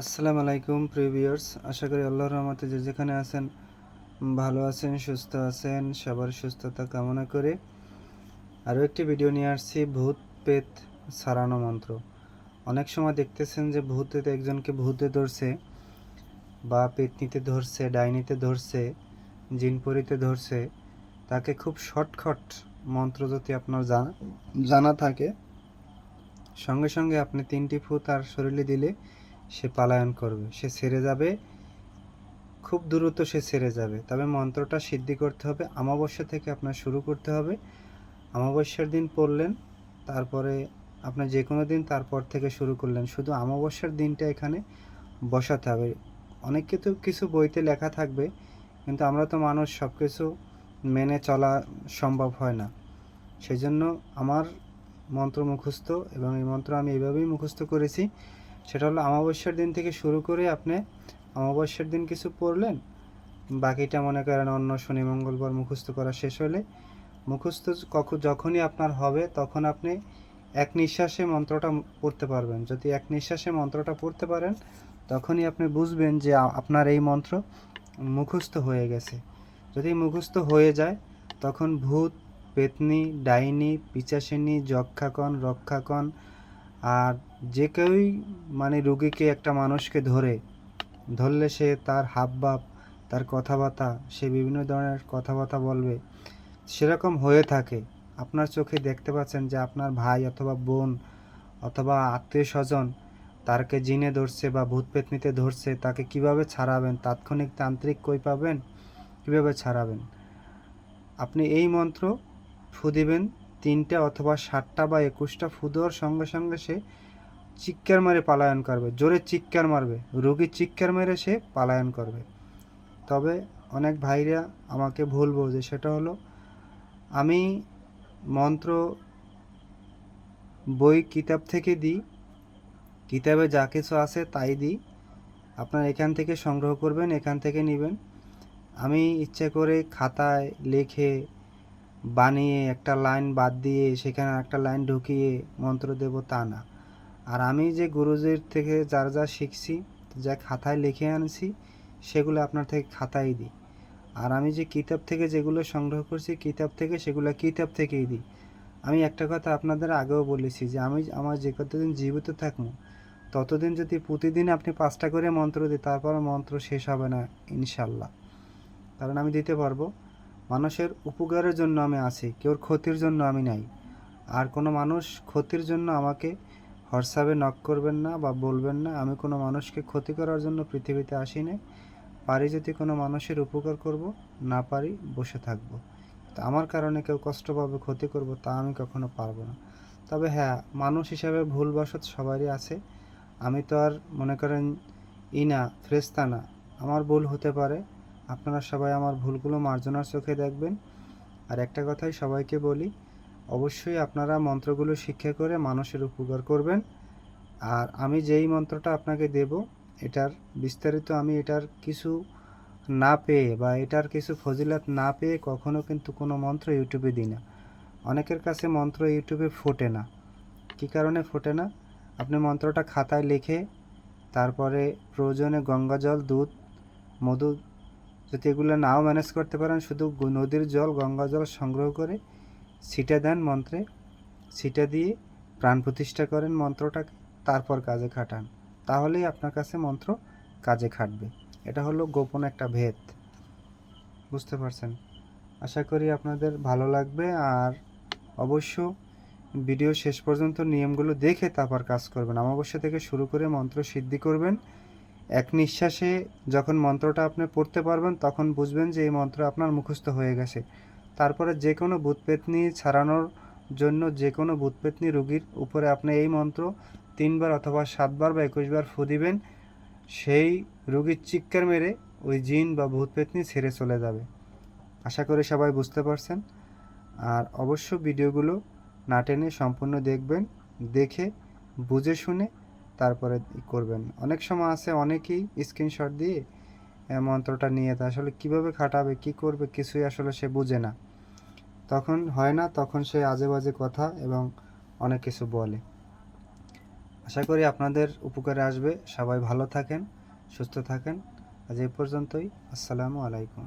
আসসালামু আলাইকুম প্রিভিয়ার্স আশা করি আল্লাহর রহমতে যে যেখানে আছেন, ভালো আছেন, সুস্থ আছেন, সবার সুস্থতা কামনা করে আরও একটি ভিডিও নিয়ে আসছি, ভূত পেত সারানো মন্ত্র। অনেক সময় দেখতেছেন যে ভূতে একজনকে ভূতে ধরছে, বা পেতনিতে ধরছে, ডাইনিতে ধরছে জিনপরিতে ধরছে, তাকে খুব শর্টকাট মন্ত্র যদি আপনার জানা জানা থাকে, সঙ্গে সঙ্গে আপনি তিনটি ফু তার শরীরে দিলে সে পালায়ন করবে। সে ছেড়ে যাবে। খুব দ্রুত সে ছেড়ে যাবে। তবে মন্ত্রটা সিদ্ধি করতে হবে। অমাবস্যা থেকে আপনার শুরু করতে হবে। অমাবস্যার দিন পড়লেন, তারপরে আপনার যে কোনো দিন তারপর থেকে শুরু করলেন। শুধু অমাবস্যার দিনটা এখানে বসাতে হবে। অনেক কিছু কিছু বইতে লেখা থাকবে, কিন্তু আমরা তো মানুষ সব কিছু মেনে চলা সম্ভব হয় না। সেই জন্য আমার মন্ত্র মুখস্থ এবং এই মন্ত্র আমি এইভাবেই মুখস্থ করেছি সেটা হলো অমাবস্যার দিন থেকে শুরু করে আপনি অমাবস্যার দিন কিছু পড়লেন, বাকিটা মনে করেন অন্য শনি, মঙ্গলবার মুখস্থ করা শেষ হলে, মুখস্থ কখন যখনই আপনার হবে তখন আপনি এক নিঃশ্বাসে মন্ত্রটা পড়তে পারবেন। যদি এক নিঃশ্বাসে মন্ত্রটা পড়তে পারেন, তখনই আপনি বুঝবেন যে আপনার এই মন্ত্র মুখস্থ হয়ে গেছে। যদি মুখস্থ হয়ে যায়, তখন ভূত, পেতনি, ডাইনি, পিচাসিনী, যক্ষাকণ, রক্ষাকণ আর যে কেউই মানে রুগীকে একটা মানুষকে ধরে, ধরলে সে তার হাবভাব, তার কথাবার্তা, সে বিভিন্ন ধরনের কথাবার্তা বলবে, সেরকম হয়ে থাকে। আপনার চোখে দেখতে পাচ্ছেন যে আপনার ভাই অথবা বোন অথবা আত্মীয় স্বজন তারকে জিনে ধরছে বা ভূত পেতনিতে ধরছে, তাকে কীভাবে ছাড়াবেন? তাৎক্ষণিক তান্ত্রিক কই পাবেন? কীভাবে ছাড়াবেন? আপনি এই মন্ত্র ফু দিবেন তিনটা অথবা সাতটা বা একুশটা ফু দেওয়ার সঙ্গে সঙ্গে সে চিৎকার মারে পালায়ন করবে, জোরে চিৎকার মারবে, রোগী চিৎকার মেরে সে পালায়ন করবে। তবে অনেক ভাইরা আমাকে ভুল বোঝে, সেটা হলো আমি মন্ত্র বই কিতাব থেকে দিই, কিতাবে যা কিছু আছে তাই দিই, আপনার এখান থেকে সংগ্রহ করবেন, এখান থেকে নেবেন। আমি ইচ্ছে করে খাতায় লিখে বানিয়ে একটা লাইন বাদ দিয়ে সেখানে একটা লাইন ঢুকিয়ে মন্ত্র দেব তা না। আর আমি যে গুরুজির থেকে যার যা শিখছি, যা খাতায় লিখে আনছি, সেগুলো আপনার থেকে খাতায় দিই। আর আমি যে কিতাব থেকে যেগুলো সংগ্রহ করছি, কিতাব থেকে সেগুলো কিতাব থেকেই দিই। আমি একটা কথা আপনাদের আগেও বলেছি যে আমি আমার যে কতদিন জীবিত থাকব, ততদিন যদি প্রতিদিন আপনি পাঁচটা করে মন্ত্র দিই তারপর মন্ত্র শেষ হবে না, ইনশাল্লাহ। কারণ আমি দিতে পারব। মানুষের উপকারের জন্য আমি আছি, কেউর ক্ষতির জন্য আমি নাই। আর কোনো মানুষ ক্ষতির জন্য আমাকে হোয়াটসঅ্যাপে নক করবেন না বা বলবেন না, আমি কোনো মানুষকে ক্ষতি করার জন্য পৃথিবীতে আসি নাই। পারি যদি কোনো মানুষের উপকার করব, না পারি বসে থাকব। তা আমার কারণে কেউ কষ্ট পাবে, ক্ষতি করব তা আমি কখনো পারব না। তবে হ্যাঁ মানুষ হিসাবে ভুলবশত সবারই আছে। আমি তো আর মনে করেন ই না, ফ্রেস্তা না। আমার ভুল হতে পারে আপনারা সবাই আমার ভুলগুলো মার্জনার চোখে দেখবেন। আর একটা কথাই সবাইকে বলি, অবশ্যই আপনারা মন্ত্রগুলো শিক্ষা করে মানুষের উপকার করবেন। আর আমি যেই মন্ত্রটা আপনাকে দেব, এটার বিস্তারিত আমি এটার কিছু না পেয়ে বা এটার কিছু ফজিলাত না পেয়ে কখনো কিন্তু কোনো মন্ত্র ইউটিউবে দিই না। অনেকের কাছে মন্ত্র ইউটিউবে ফোটে না। কী কারণে ফোটে না? আপনি মন্ত্রটা খাতায় লিখে, তারপরে প্রয়োজনে গঙ্গা জল দুধ, মধু যদি এগুলো নাও ম্যানেজ করতে পারেন, শুধু নদীর জল, গঙ্গা জল সংগ্রহ করে ছিটা দেন মন্ত্রে। ছিটা দিয়ে প্রাণ প্রতিষ্ঠা করেন মন্ত্রটাকে, তারপর কাজে খাটান। তাহলেই আপনার কাছে মন্ত্র কাজে খাটবে। এটা হলো গোপন একটা ভেদ। বুঝতে পারছেন? আশা করি আপনাদের ভালো লাগবে। আর অবশ্য ভিডিও শেষ পর্যন্ত নিয়মগুলো দেখে তারপর কাজ করবেন। অমাবস্যা থেকে শুরু করে মন্ত্র সিদ্ধি করবেন। এক নিঃশ্বাসে যখন মন্ত্রটা আপনি পড়তে পারবেন, তখন বুঝবেন যে এই মন্ত্র আপনার মুখস্থ হয়ে গেছে। তারপরে যে কোনো ভূতপেতনি ছাড়ানোর জন্য যে কোনো ভূতপেতনি রুগীর উপরে আপনি এই মন্ত্র তিনবার অথবা সাতবার বা একুশবার ফু দিবেন, সেই রুগীর চিৎকার মেরে ওই জিন বা ভূতপেতনি ছেড়ে চলে যাবে। আশা করি সবাই বুঝতে পারছেন। আর অবশ্য ভিডিওগুলো না টেনে সম্পূর্ণ দেখবেন, দেখে, বুঝে শুনে তারপরে করবেন। অনেক সময় আছে অনেকেই স্ক্রিনশট দিয়ে মন্ত্রটা নিয়ে তা আসলে কীভাবে খাটাবে, কি করবে কিছুই আসলে সে বুঝে না। তখন হয় না, তখন সে আজে বাজে কথা এবং অনেক কিছু বলে। আশা করি আপনাদের উপকারে আসবে। সবাই ভালো থাকেন, সুস্থ থাকেন। আজ এই পর্যন্তই। আসসালামু আলাইকুম।